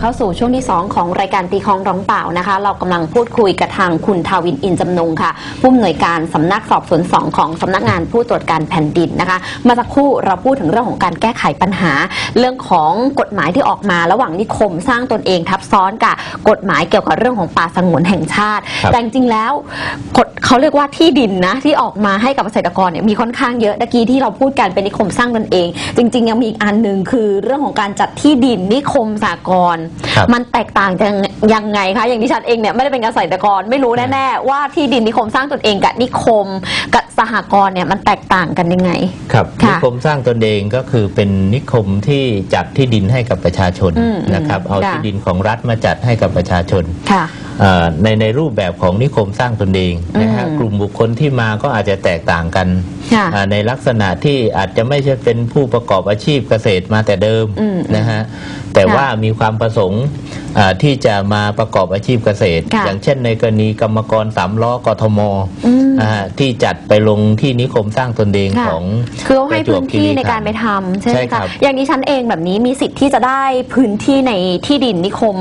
เข้าสู่ช่วงที่ 2 ของรายการตีคลองร้องเปล่านะคะ เรากำลังพูดคุยกับทางคุณทาวินอินจำนงค่ะ ผู้อำนวยการสำนักสอบสวน2ของสำนักงานผู้ตรวจการแผ่นดินนะคะเมาสักครู่เราพูดถึงเรื่องของการแก้ไขปัญหา เรื่องของกฎหมายที่ออกมาระหว่างนิคมสร้างตนเองทับซ้อนกับกฎหมายเกี่ยวกับเรื่องของป่าสงวนแห่งชาติครับแต่จริงๆแล้วกฎเขาเรียกว่าที่ดินนะที่ออกมาให้กับเกษตรกรเนี่ยมีค่อนข้างเยอะตะกี้ที่เราพูดกันเป็นนิคมสร้างตนเอง จริง ๆ ยังมีอีกอันหนึ่งคือเรื่องของการจัดที่ดินนิคมสากลครับมันแตกต่างกันยังไงคะอย่างที่ฉันเองเนี่ยไม่ได้เป็นเกษตรกรไม่รู้แน่ๆว่าที่ดินนิคมสร้างตนเองกับนิคมกับสหกรณ์เนี่ยมันแตกต่างกันยังไง ครับค่ะนิคมสร้างตนเองก็คือเป็นนิคมที่จัดที่ดินให้กับประชาชนอืมนะครับเอาค่ะที่ดินของรัฐมาจัดให้กับประชาชนค่ะเอ่อในในรูปแบบของนิคมสร้างตนเองนะฮะอืมกลุ่มบุคคลที่มาก็อาจจะแตกต่างกันค่ะอ่าในลักษณะที่อาจจะไม่ใช่เป็นผู้ประกอบอาชีพเกษตรมาแต่เดิมอืมนะฮะแต่ค่ะว่ามีความประสงค์อ่าที่จะมาประกอบอาชีพเกษตรค่ะอย่างเช่นในกรณีกรรมกรสามล้อกทมอืมอ่าที่จัดไปลงที่นิคมสร้างตนเองค่ะของคือเขาให้ประจวพื้บนคีที่ขัธ์ในการไปทำใช่ไหใช่มครัคะบอย่างนี้ฉันเองแบบนี้มีสิทธิ์ที่จะได้พื้นที่ในที่ดินนิคม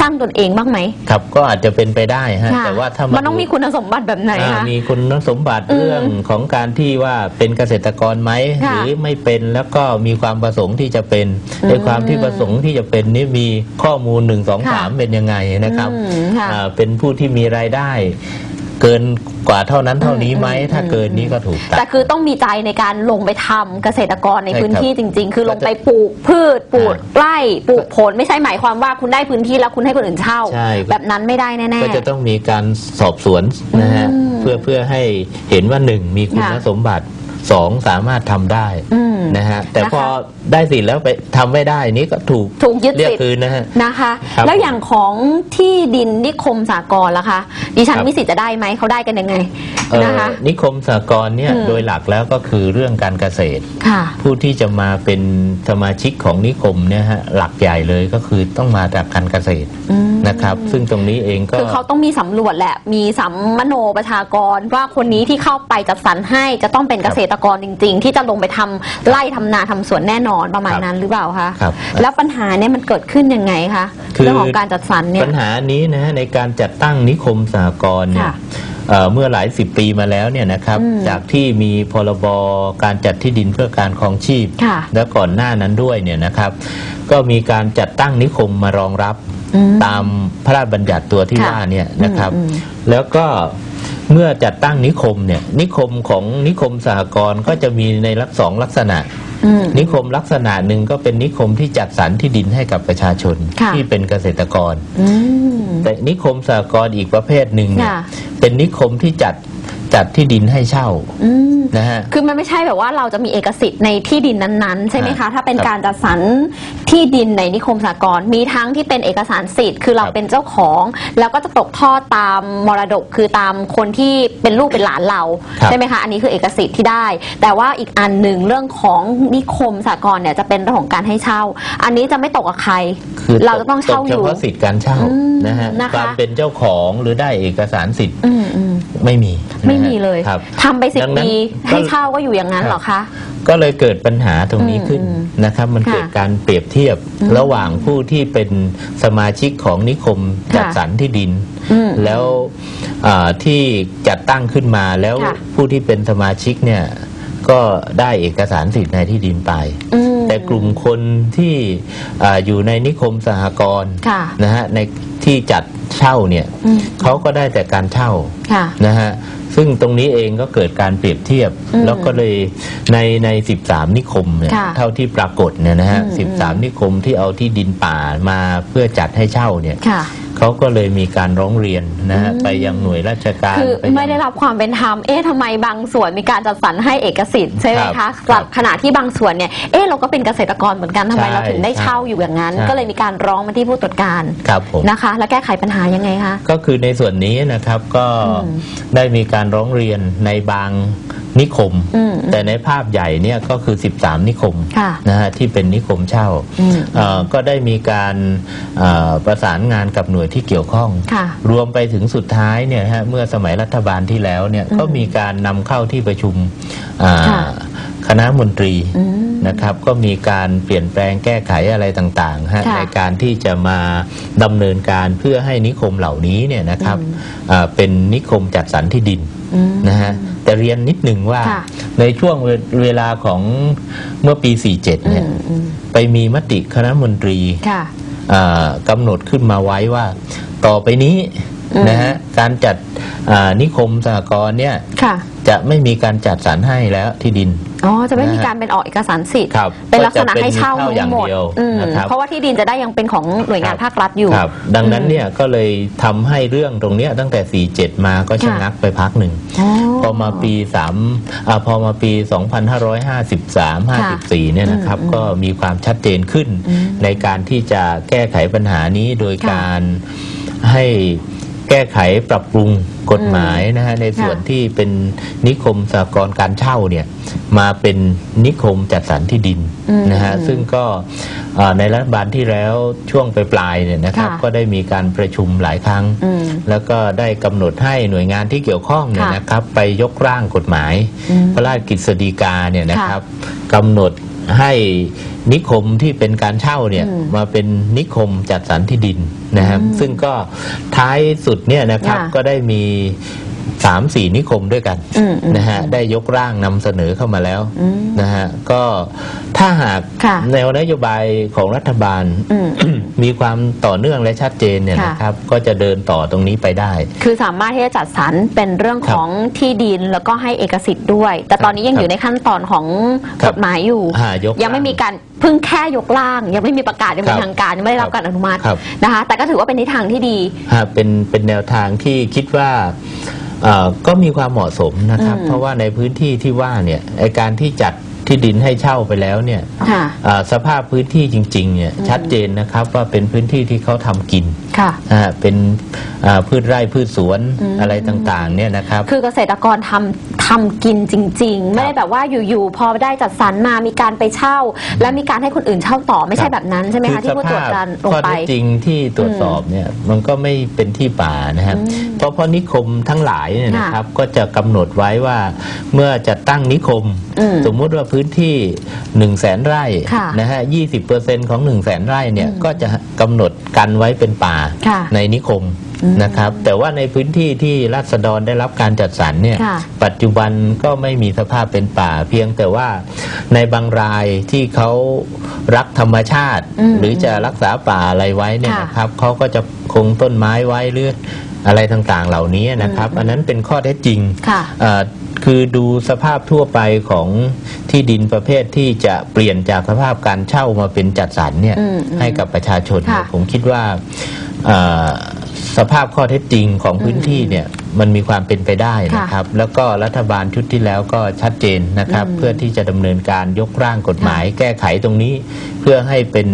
สร้างตนเองบ้างไหมครับก็อาจจะเป็นไปได้ฮะค่ะแต่ว่าถ้ามันต้องมีคุณสมบัติแบบไหนอ่าคะมีคุณสมบัติอืมเรื่องของการที่ว่าเป็นเกษตรกรไหมหค่ะรือไม่เป็นแล้วก็มีความประสงค์ที่จะเป็นอืมในความที่ประสงค์ที่จะเป็นนี่มีข้อมูลหนึ่งสองสามค่ะเป็นยังไงนะครับอืมค่ะอ่าเป็นผู้ที่มีรายได้เกินกว่าเท่านั้นเท่านี้ไหมอืมถ้าเกินนี้ก็ถูกตัดแต่คือต้องมีใจในการลงไปทำเกษตรกรในใช่พื้นครับที่จริง ๆ คือลงไปปลูกพืชปลูกอ่าไร่ปลูกผลไม่ใช่หมายความว่าคุณได้พื้นที่แล้วคุณให้คนอื่นเช่าใช่แบบนั้นไม่ได้แน่ก็จะต้องมีการสอบสวนนะฮะอืมเพื่อเพื่อให้เห็นว่าหนึ่งมีคุณค่ะสมบัติ สองสามารถทำได้ๆอืมนะฮะแต่นะคะพอได้สิทธิ์แล้วไปทำไม่ได้นี่ก็ถูกถูกยึดเรียกสิทธิ์ คืนนะฮะ นะคะ ครับแล้วอย่างของที่ดินนิคมสากลล่ะคะ ดิฉันครับ มีสิทธิ์จะได้ไหมเขาได้กันยังไงเอ่อนะคะ นิคมสากลเนี่ยอืม โดยหลักแล้วก็คือเรื่องการเกษตร ค่ะ ผู้ที่จะมาเป็นสมาชิกของนิคมเนี่ยฮะหลักใหญ่เลยก็คือต้องมาจากการเกษตรอืม นะครับ ซึ่งตรงนี้เองก็ คือเขาต้องมีสำรวจแหละ มีสัมมโนประชากรว่าคนนี้ที่เข้าไปจัดสรรให้จะต้องเป็นเกษตรกรจริง ๆ ที่จะลงไปทำไร่ทำนาทำสวนแน่นอนประมาณครับนั้นหรือเปล่าคะครับ แล้วปัญหาเนี่ยมันเกิดขึ้นยังไงคะคือเรื่องของการจัดสรรเนี่ยปัญหานี้นะฮะในการจัดตั้งนิคมสากลเนี่ยค่ะเอ่อเมื่อหลายสิบปีมาแล้วเนี่ยนะครับอืมจากที่มีพรบการจัดที่ดินเพื่อการครองชีพค่ะและก่อนหน้านั้นด้วยเนี่ยนะครับ ก็มีการจัดตั้งนิคมมารองรับอืมตามพระราชบัญญัติตัวที่ค่ะว่าเนี่ยนะครับอืมอืมแล้วก็ เมื่อจัดตั้งนิคมเนี่ยนิคมของนิคมสหกรณ์ก็จะมีในลักสองลักษณะ อืม นิคมลักษณะหนึ่งก็เป็นนิคมที่จัดสรรที่ดินให้กับประชาชนค่ะ ที่เป็นเกษตรกร อืม แต่นิคมสหกรณ์อีกประเภทหนึ่งเนี่ยค่ะ เป็นนิคมที่จัด จัดที่ดินให้เช่าอืมนะฮะ คือมันไม่ใช่แบบว่าเราจะมีเอกสิทธิ์ในที่ดินนั้นๆ ใช่ไหมคะ ถ้าเป็นครับการจัดสรรที่ดินในนิคมสากลมีทั้งที่เป็นเอกสารสิทธิ์ คือเราครับเป็นเจ้าของ แล้วก็จะตกทอดตามมรดก คือตามคนที่เป็นลูกเป็นหลานเราครับ ใช่ไหมคะ อันนี้คือเอกสิทธิ์ที่ได้ แต่ว่าอีกอันหนึ่งเรื่องของนิคมสากลเนี่ยจะเป็นเรื่องของการให้เช่า อันนี้จะไม่ตกกับใครคือเราจะต้องเช่าตกอเฉยู่พาะสิทธิ์การเช่าอืมนะฮะนะคะความเป็นเจ้าของหรือได้เอกสารสิทธิ์ อืมอืม ไม่มีไม่นะฮะมีเลยครับ ทำไปสิบดังนั้นปีก็ ให้เช่าก็อยู่อย่างนั้นเหรอคะ ก็เลยเกิดปัญหาตรงนี้ขึ้นอืมนะครับ มันค่ะเกิดการเปรียบเทียบอืมระหว่างผู้ที่เป็นสมาชิกของนิคมค่ะจัดสรรที่ดิน อืมแล้วอ่าที่จัดตั้งขึ้นมาแล้วค่ะ ผู้ที่เป็นสมาชิกเนี่ยก็ได้เอกสารสิทธิ์ในที่ดินไป อืม แต่กลุ่มคนที่อาอยู่ในนิคมสหกรณ์ค่ะนะฮะในที่จัดเช่าเนี่ยอืมเขาก็ได้แต่การเช่าค่ะนะฮะซึ่งตรงนี้เองก็เกิดการเปรียบเทียบอืมแล้วก็เลยในใน 13 นิคมเนี่ยค่ะเท่าที่ปรากฏเนี่ยนะฮะอืม13 นิคมที่เอาที่ดินป่ามาเพื่อจัดให้เช่าเนี่ยค่ะ เขาก็เลยมีการร้องเรียนนะฮะอืมไปยังหน่วยราชการคือปยัง ไม่ได้รับความเป็นธรรม เอ๊ะทำไมบางส่วนมีการจัดสรรให้เอกสิทธิ์ใช่ไหมครัคะบกลับขณะที่บางส่วนเนี่ย เอ๊ะเราก็เป็นเกษตรกรเหมือนกันทำไมใช่เราถึงได้เช่าอยู่อย่างนั้น ใช่ ก็เลยมีการร้องมาที่ผู้ตรวจการครับผม นะคะ แล้วแก้ไขปัญหายังไงคะ ก็คือในส่วนนี้นะครับก็อืมได้มีการร้องเรียนในบาง นิคมอืมแต่ในภาพใหญ่เนี่ยก็คือ 13 นิคมค่ะนะฮะที่เป็นนิคมเช่าอืมเอ่อก็ได้มีการเอ่อประสานงานกับหน่วยที่เกี่ยวข้องค่ะรวมไปถึงสุดท้ายเนี่ยฮะเมื่อสมัยรัฐบาลที่แล้วเนี่ยอืมก็มีการนำเข้าที่ประชุมอ่าค่ะคณะมนตรีอืม นะครับ ก็มีการเปลี่ยนแปลงแก้ไขอะไรต่างๆฮะค่ะในการที่จะมาดำเนินการเพื่อให้นิคมเหล่านี้เนี่ยนะครับอืมอ่าเป็นนิคมจัดสรรที่ดินอืมนะฮะแต่เรียนนิดหนึ่งว่าค่ะในช่วงเวเวลาของเมื่อปี 47อืเนี่ยมอืมไปมีมติคณะมนตรีค่ะอ่ากำหนดขึ้นมาไว้ว่า ต่อไปนี้อืม นะฮะการจัดอ่านิคมสหกรณ์เนี่ยค่ะจะไม่มีการจัดสรรให้แล้วที่ดินอ๋อจะไม่มีนะฮะการเป็นออกเอกสารสิทธิ์ครับเป็นลักษณะให้เช่าก็จะเป็นทั้งหมดเช่าอย่างเดียวอืมนะครับเพราะว่าที่ดินจะได้ยังเป็นของหน่วยงานครับภาครัฐอยู่ครับดังนั้นเนี่ยก็เลยทำให้เรื่องตรงเนี้ยตั้งแต่ 47 มาก็ชะงักไปพักหนึ่งอ๋อพอมาปี3อ่าพอมาปี 2553 54 เนี่ยนะครับอืมก็มีความชัดเจนขึ้นอืมในการที่จะแก้ไขปัญหานี้โดยค่ะการให้ แก้ไขปรับปรุงกฎหมายนะฮะในส่วนค่ะที่เป็นนิคมสหกรณ์การเช่าเนี่ยมาเป็นนิคมจัดสรรที่ดินอืมนะฮะซึ่งก็เอ่อในรัฐบาลที่แล้วช่วงปลายๆเนี่ยนะครับค่ะก็ได้มีการประชุมหลายครั้งอืมแล้วก็ได้กำหนดให้หน่วยงานที่เกี่ยวข้องเนี่ยค่ะนะครับไปยกร่างกฎหมายอืมพระราชกฤษฎีกาเนี่ยนะครับกำหนดให้ นิคมที่เป็นการเช่าเนี่ยอืมมาเป็นนิคมจัดสรรที่ดินนะครับอืมซึ่งก็ท้ายสุดเนี่ยนะครับค่ะก็ได้มี สามสี่นิคมด้วยกันอืมอืมนะฮะได้ยกร่างนำเสนอเข้ามาแล้วอืมนะฮะก็ถ้าหากค่ะแนวนโยบายของรัฐบาลอืมมีความต่อเนื่องและชัดเจนเนี่ยค่ะนะครับก็จะเดินต่อตรงนี้ไปได้ คือสามารถที่จะจัดสรรเป็นเรื่องของที่ดินแล้วก็ให้เอกสิทธิ์ด้วย แต่ตอนนี้ยังครับอยู่ในขั้นตอนของครักบฎหมายอยู่อ่ายกยังไม่มีการเพิ่งแค่ยกร่าง ยังไม่มีประกาศยังเป็ครันบทางการยังไม่ได้รับการอนุมัติครับนะคะ แต่ก็ถือว่าเป็นทิศทางที่ดีฮะเป็นเป็นแนวทางที่คิดว่าเอ่อก็มีความเหมาะสมนะครับอืมเพราะว่าในพื้นที่ที่ว่าเนี่ยไอการที่จัด ที่ดินให้เช่าไปแล้วเนี่ยค่ะเอ่อสภาพพื้นที่จริงๆเนี่ยอืมชัดเจนนะครับว่าเป็นพื้นที่ที่เขาทำกินค่ะนะฮะเป็นเอ่อพืชไร่พืชสวนอืมอะไรต่างๆเนี่ยนะครับ คือเกษตรกรทำทำกินจริง ๆ ไม่ได้แบบว่าอยู่ๆพอได้จัดสรรมามีการไปเช่า และมีการให้คนอื่นเช่าต่อไม่ใช่ครับแบบนั้นใช่ไหมคะที่ผู้ตรวจการลงข้อไป เท็จจริงที่ตรวจสอบเนี่ยมันก็ไม่เป็นที่ป่านะครับอืมเพราะเพราะนิคมทั้งหลายเนี่ยค่ะนะครับก็จะกำหนดไว้ว่าเมื่อจะตั้งนิคม อืม สมมุติว่าพื้นที่1นึ่งแสนไร่ค่ะนะฮะยี่สิบเปอร์เซ็นของ1นึ่งแสนไร่เนี่ยอืมก็จะกำหนดกันไว้เป็นป่าค่ะในนิคมอืมนะครับแต่ว่าในพื้นที่ที่ราษฎรได้รับการจัดสรรเนี่ยค่ะปัจจุบันก็ไม่มีสภาพเป็นป่า เพียงแต่ว่าในบางรายที่เขารักธรรมชาติ อืมหรือจะรักษาป่าอะไรไว้เนี่ยค่ะ นะครับเขาก็จะคงต้นไม้ไว้หรือ อะไรต่างๆเหล่านี้นะครับอืมอันนั้นเป็นข้อเท็จจริงค่ะเอ่อคือดูสภาพทั่วไปของที่ดินประเภทที่จะเปลี่ยนจากสภาพการเช่ามาเป็นจัดสรรเนี่ยอืมอืมให้กับประชาชนเนี่ยค่ะผมคิดว่าเอ่อสภาพข้อเท็จจริงของพื้นที่เนี่ยมันมีความเป็นไปได้นะครับ แล้วก็รัฐบาลชุดที่แล้วก็ชัดเจนนะครับอืมเพื่อที่จะดำเนินการยกร่างกฎหมาย แก้ไขตรงนี้ เพื่อให้เป็น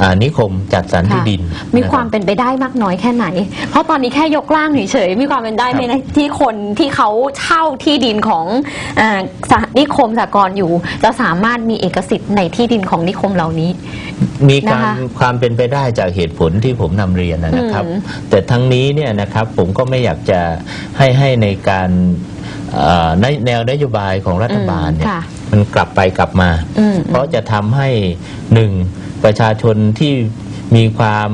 อ่านิคมจัดสรรที่ดิน มีนะครับความเป็นไปได้มากน้อยแค่ไหน เพราะตอนนี้แค่ยกร่างเฉยๆมีความเป็นได้ไหมครับนะที่คนที่เขาเช่าที่ดินของอาสหนิคมสากลอยู่ จะสามารถมีเอกสิทธิ์ในที่ดินของนิคมเหล่านี้ มีการนะคะความเป็นไปได้จากเหตุผลที่ผมนำเรียนนะนะครับอืมแต่ทั้งนี้เนี่ยนะครับผมก็ไม่อยากจะให้ให้ในการเอ่อในแนวนโยบายของรัฐบาลเนี่ยค่ะมันกลับไปกลับมาอืมเพราะจะทำให้หนึ่งประชาชนที่มีความ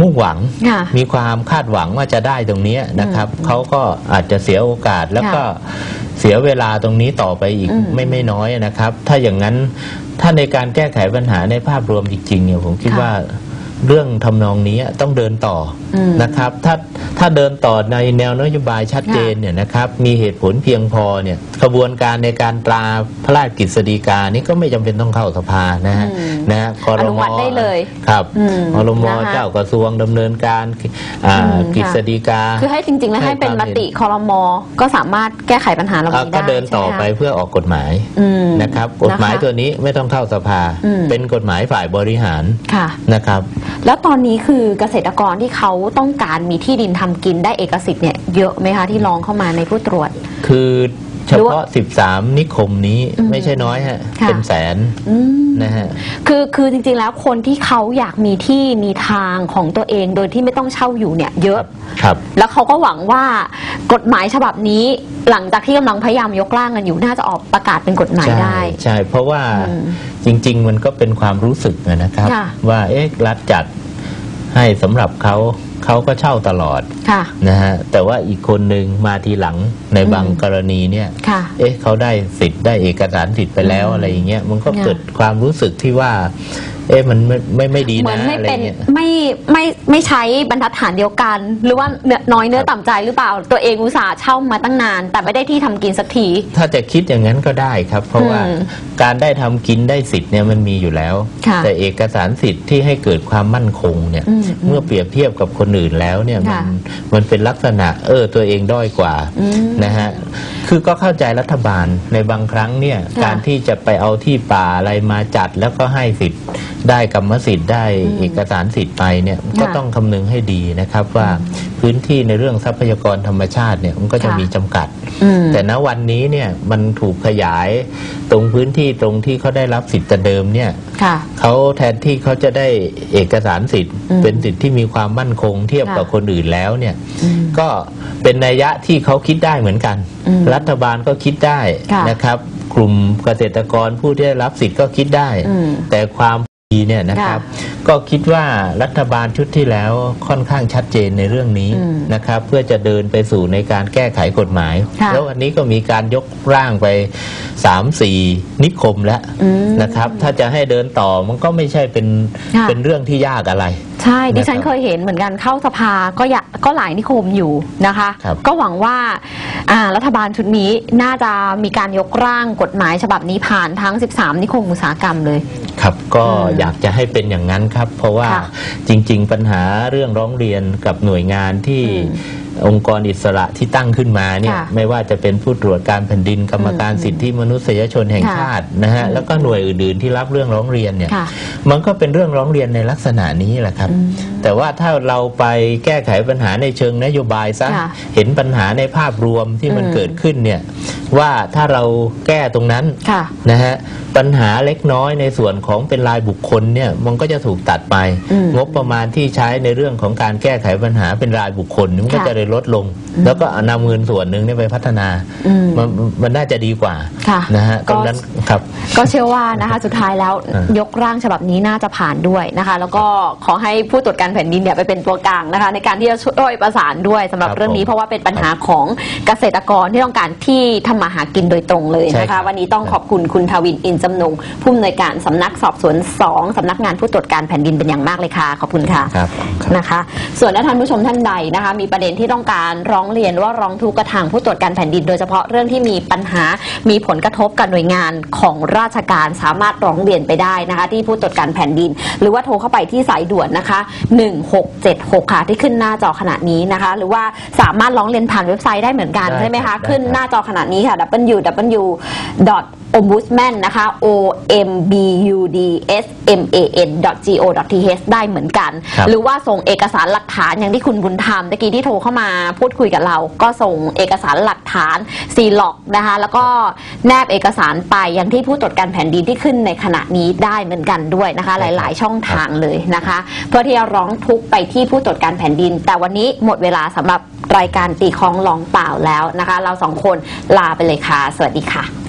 มุ่งหวังค่ะมีความคาดหวังว่าจะได้ตรงเนี้ยนะครับเขาก็อาจจะเสียโอกาสแล้วก็เสียเวลาตรงนี้ต่อไปอีกอืมไม่ไม่น้อยนะครับ ถ้าอย่างนั้นถ้าในการแก้ไขปัญหาในภาพรวมจริงๆเนี่ยผมคิดค่ะว่า เรื่องทำนองนี้ต้องเดินต่ออมนะครับ ถ้าถ้าเดินต่อในแนวนโยบายชัดเจนเนี่ยนะครับ มีเหตุผลเพียงพอเนี่ยกระบวนการในการตราพระราชกฤษฎีกานี่ก็ไม่จำเป็นต้องเข้าสภานะฮะอืมนะฮะครอนุมัติได้เลยครับอืมอรมนะคะเจ้ากระทรวงดำเนินการอ่าอืมกฤษฎีกา คือให้จริง ๆ แล้วให้เป็นมติคอรมอก็สามารถแก้ไขปัญหาเราอ่านี้ก็ได้เดินต่อใช่หมไปคะเพื่อออกกฎหมายอืมนะครับ กฎหมายนะคะตัวนี้ไม่ต้องเข้าสภาอืมเป็นกฎหมายฝ่ายบริหารค่ะนะครับแล้วตอนนี้คือเกษตรกรที่เขาต้องการมีที่ดินทำกินได้เอกสิทธิ์เนี่ยเยอะไหมคะที่ร้องเข้ามาในผู้ตรวจ คือ เฉพาะ 13 นิคมนี้อืมไม่ใช่น้อยฮะค่ะ เป็นแสนอืม นะฮะ คือคือจริงๆ แล้วคนที่เขาอยากมีที่มีทางของตัวเองโดยที่ไม่ต้องเช่าอยู่เนี่ย เยอะ ครับ แล้วเขาก็หวังว่ากฎหมายฉบับนี้หลังจากที่กำลังพยายามยกร่างกันอยู่น่าจะออกประกาศเป็นกฎหมายใช่ได้ ใช่ เพราะว่าอืมจริง ๆ มันก็เป็นความรู้สึกนะครับ ค่ะว่าเอ๊ะรัฐจัดให้สำหรับเขา เขาก็เช่าตลอดค่ะนะฮะแต่ว่าอีกคนหนึ่งมาทีหลังในบางอืมกรณีเนี่ย ค่ะ เอ๊ะเขาได้สิทธิ์ได้เอกสารสิทธิ์ไปแล้วอืมอะไรอย่างเงี้ยมันก็ค่ะเกิดความรู้สึกที่ว่าเอ๊ะมันไม่ไม่ไม่ดีเหมือนะนไม่อะไรเป็นเงี้ย ไม่ไม่ไม่ใช้บรรทัดฐานเดียวกัน หรือว่าเนื้อน้อยเนื้อต่ำใจหรือเปล่า ตัวเองอุตส่าห์เช่ามาตั้งนาน แต่ไม่ได้ที่ทำกินสักที ถ้าจะคิดอย่างนั้นก็ได้ครับ เพราะว่าอืมการได้ทำกินได้สิทธิ์เนี่ยมันมีอยู่แล้ว ค่ะแต่เอกสารสิทธิ์ที่ให้เกิดความมั่นคงเนี่ย อืมเมื่อเปรียบเทียบกับคนอื่นแล้วเนี่ยมันค่ะมันเป็นลักษณะเออตัวเองด้อยกว่าอืมนะฮะคือก็เข้าใจรัฐบาลในบางครั้งเนี่ย ค่ะการที่จะไปเอาที่ป่าอะไรมาจัดแล้วก็ให้สิทธิ์ ได้กรรมสิทธิ์ได้อืมเอกสารสิทธิ์ไปเนี่ยก็ค่ะต้องคำนึงให้ดีนะครับว่าพื้นที่ในเรื่องทรัพยากรธรรมชาติเนี่ยมันก็จะค่ะมีจำกัดอืมแต่ณวันนี้เนี่ยมันถูกขยายตรงพื้นที่ตรงที่เขาได้รับสิทธิ์แต่เดิมเนี่ยค่ะเขาแทนที่เขาจะได้เอกสารสิทธิ์อืมเป็นสิทธิ์ที่มีความมั่นคงเทียบค่ะกับคนอื่นแล้วเนี่ยอืมก็เป็นนัยยะที่เขาคิดได้เหมือนกันอืมรัฐบาลก็คิดได้ค่ะนะครับ กลุ่มเกษตรกรผู้ที่ได้รับสิทธิ์ก็คิดได้อืมแต่ความดี เนี่ยนะครับ ก็คิดว่ารัฐบาลชุดที่แล้วค่อนข้างชัดเจนในเรื่องนี้อืมนะครับ เพื่อจะเดินไปสู่ในการแก้ไขกฎหมายค่ะแล้ววันนี้ก็มีการยกร่างไปสามสี่นิคมแล้วอืมนะครับ ถ้าจะให้เดินต่อมันก็ไม่ใช่เป็นค่ะเป็นเรื่องที่ยากอะไร ใช่ดิฉันนะครับเคยเห็นเหมือนกันเข้าสภาก็อยากก็หลายนิคมอยู่นะคะครับก็หวังว่าอ่ารัฐบาลชุดนี้น่าจะมีการยกร่างกฎหมายฉบับนี้ผ่านทั้ง 13 นิคมอุตสาหกรรมเลย ครับก็อืมอยากจะให้เป็นอย่างนั้นครับ เพราะว่าค่ะจริง ๆ ปัญหาเรื่องร้องเรียนกับหน่วยงานที่อืมองค์กรอิสระที่ตั้งขึ้นมาเนี่ยค่ะไม่ว่าจะเป็นผู้ตรวจการแผ่นดินกรรมการอืมสิทธิมนุษยชนแห่งค่ะชาตินะฮะอืมแล้วก็หน่วยอื่นๆที่รับเรื่องร้องเรียนเนี่ย ค่ะมันก็เป็นเรื่องร้องเรียนในลักษณะนี้แหละครับอืมแต่ว่าถ้าเราไปแก้ไขปัญหาในเชิงนโยบายซะค่ะเห็นปัญหาในภาพรวมที่มันอืม เกิดขึ้นเนี่ย ว่าถ้าเราแก้ตรงนั้นค่ะนะฮะปัญหาเล็กน้อยในส่วนของเป็นรายบุคคลเนี่ยมันก็จะถูกตัดไปอืมงบประมาณที่ใช้ในเรื่องของการแก้ไขปัญหาเป็นรายบุคคลมันก็ค่ะจะได้ลดลงอืมแล้วก็นำเงินส่วนหนึ่งเนี่ยไปพัฒนาอืมมันมันน่าจะดีกว่าค่ะนะฮะก็ตรงนั้นครับ ก็เชื่อว่านะคะสุดท้ายแล้วอ่ายกร่างฉบับนี้น่าจะผ่านด้วยนะคะ แล้วก็ขอให้ผู้ตรวจการแผ่นดินเนี่ยไปเป็นตัวกลางนะคะ ในการที่จะช่วยประสานด้วยสำหรับครับเรื่องนี้ผมเพราะว่าเป็นปัญหาของเกษตรกรที่ต้องการที่ทำมาหากินโดยตรงเลยใช่นะครัคะ บ วันนี้ต้องขอบคุณคุณทวินอินจำนงผู้อำนวยการสำนักสอบสวน 2สำนักงานผู้ตรวจการแผ่นดินเป็นอย่างมากเลยค่ะ ขอบคุณค่ะ ครับ นะคะ ส่วนถ้าท่านผู้ชมท่านใดนะคะ มีประเด็นที่ต้องการร้องเรียนว่าร้องทุกข์กระทางผู้ตรวจการแผ่นดิน โดยเฉพาะเรื่องที่มีปัญหา มีผลกระทบกับหน่วยงานของราชการสามารถร้องเรียนไปได้นะคะ ที่ผู้ตรวจการแผ่นดิน หรือว่าโทรเข้าไปที่สายด่วนนะคะ 1676 ค่ะที่ขึ้นหน้าจอขณะนี้นะคะ หรือว่าสามารถร้องเรียนผ่านเว็บไซต์ได้เหมือนกันได้ใช่ไหมครัคะบได้ขึ้นครับหน้าจอขณะนี้ค่ะ www ombudsman นะคะ o m b u d s m a n go th ได้เหมือนกันครับหรือว่าส่งเอกสารหลักฐานอย่างที่คุณบุญธรรมตะกี้ที่โทรเข้ามาพูดคุยกับเรา ก็ส่งเอกสารหลักฐานซีล็อกนะคะแล้วก็แนบเอกสารไปอย่างที่ผู้ตรวจการแผ่นดินที่ขึ้นในขณะนี้ได้เหมือนกันด้วยนะคะ หลาย ๆ ช่องทางเลยนะคะ เพื่อที่จะร้องทุกข์ไปที่ผู้ตรวจการแผ่นดิน แต่วันนี้หมดเวลาสำหรับรายการตีคลองลองเปล่าแล้วนะคะ เราสองคนลาไปเลยค่ะ สวัสดีค่ะ